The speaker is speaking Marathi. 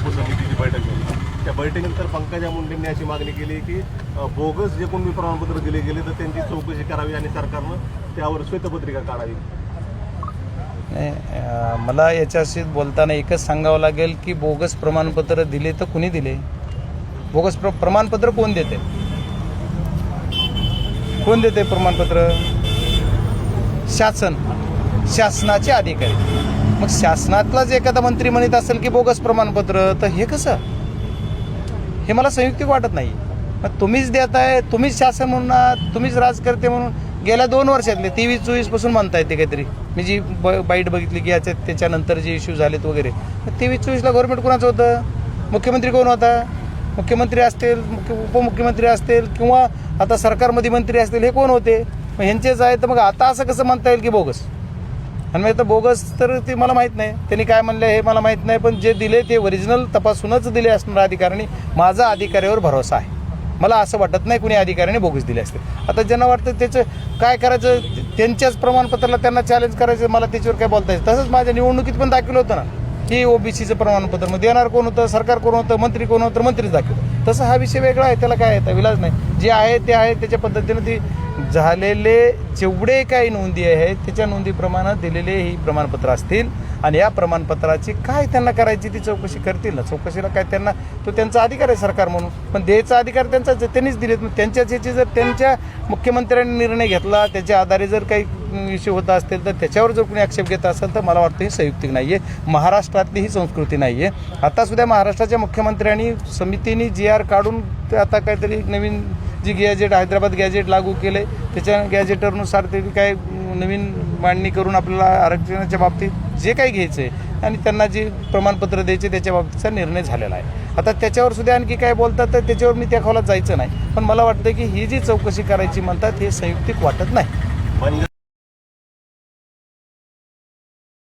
उपसमितीची बैठक झाली. त्या बैठकीनंतर पंकजा मुंडेंनी अशी मागणी केली की बोगस जे कोणी प्रमाणपत्र दिले गेले तर त्यांची चौकशी करावी आणि सरकारनं त्यावर श्वेतपत्रिका काढावी. नाही, मला याच्याशी बोलताना एकच सांगावं लागेल की बोगस प्रमाणपत्र दिले तर कुणी दिले? बोगस प्र प्रमाणपत्र कोण देते? कोण देते प्रमाणपत्र? शासन. शासनाचे अधिकारी. मग शासनातलाच एखादा मंत्री म्हणत असेल की बोगस प्रमाणपत्र तर हे कसं? हे मला संयुक्तिक वाटत नाही. मग तुम्हीच देताय तुम्हीच शासन म्हणून तुम्हीच राजकर्ते म्हणून गेल्या दोन वर्षातले तेवीस चोवीसपासून म्हणताय ते काहीतरी. मी जी ब बाईट बघितली की याच्यात त्याच्यानंतर जे इश्यू झालेत वगैरे. मग तेवीस चोवीसला गव्हर्नमेंट कोणाचं होतं? मुख्यमंत्री कोण होता? मुख्यमंत्री असतील मुख्य उपमुख्यमंत्री असतील किंवा आता सरकारमध्ये मंत्री असतील हे कोण होते? मग ह्यांचेच आहे तर मग आता असं कसं म्हणता येईल की बोगस? आणि मग आता बोगस तर ते मला माहीत नाही. त्यांनी काय म्हणलं हे मला माहीत नाही पण जे दिले ते ओरिजिनल तपासूनच दिले असणार अधिकाऱ्यांनी. माझा अधिकाऱ्यावर भरोसा आहे. मला असं वाटत नाही कुणी अधिकाऱ्याने बोगस दिले असते आता ज्यांना वाटतं त्याचं काय करायचं त्यांच्याच प्रमाणपत्राला त्यांना चॅलेंज करायचं मला त्याच्यावर काय बोलता येईल तसंच माझ्या निवडणुकीत पण दाखवलं होतं ना. की ओबीसीचं प्रमाणपत्र मग देणार कोण होतं सरकार कोण होतं मंत्री कोण होतं मंत्रीच दाखवलं तसं हा विषय वेगळा आहे त्याला काय येतं विलाज नाही. जे आहे ते आहे त्याच्या पद्धतीनं ती झालेले जेवढे काही नोंदी आहेत त्याच्या नोंदीप्रमाणे दिलेले ही प्रमाणपत्र असतील. आणि या प्रमाणपत्राची काय त्यांना करायची ती चौकशी करतील ना? चौकशीला काय त्यांना तो त्यांचा अधिकार आहे सरकार म्हणून. पण द्यायचा अधिकार त्यांचा त्यांनीच दिलेत मग त्यांच्या ज्याचे जर त्यांच्या मुख्यमंत्र्यांनी निर्णय घेतला त्याच्या आधारे जर काही इश्यू होत असतील तर त्याच्यावर जर कोणी आक्षेप घेत असेल तर मला वाटतं ही संयुक्तिक नाही आहे महाराष्ट्रातली ही संस्कृती नाही आहे आता सुद्धा महाराष्ट्राच्या मुख्यमंत्र्यांनी समितीने जी आर काढून ते आता काहीतरी नवीन जी गॅजेट हैदराबाद गॅजेट लागू केले त्याच्या गॅजेटरनुसार ते काय नवीन मांडणी करून आपल्याला आरक्षणाच्या बाबतीत जे काही घ्यायचं आहे आणि त्यांना जे प्रमाणपत्र द्यायचे त्याच्या बाबतीचा निर्णय झालेला आहे. आता त्याच्यावर सुद्धा आणखी काय बोलतात तर त्याच्यावर मी त्या खोलात जायचं नाही. पण मला वाटतं की ही जी चौकशी करायची म्हणतात हे संयुक्तिक वाटत नाही. म्हणजे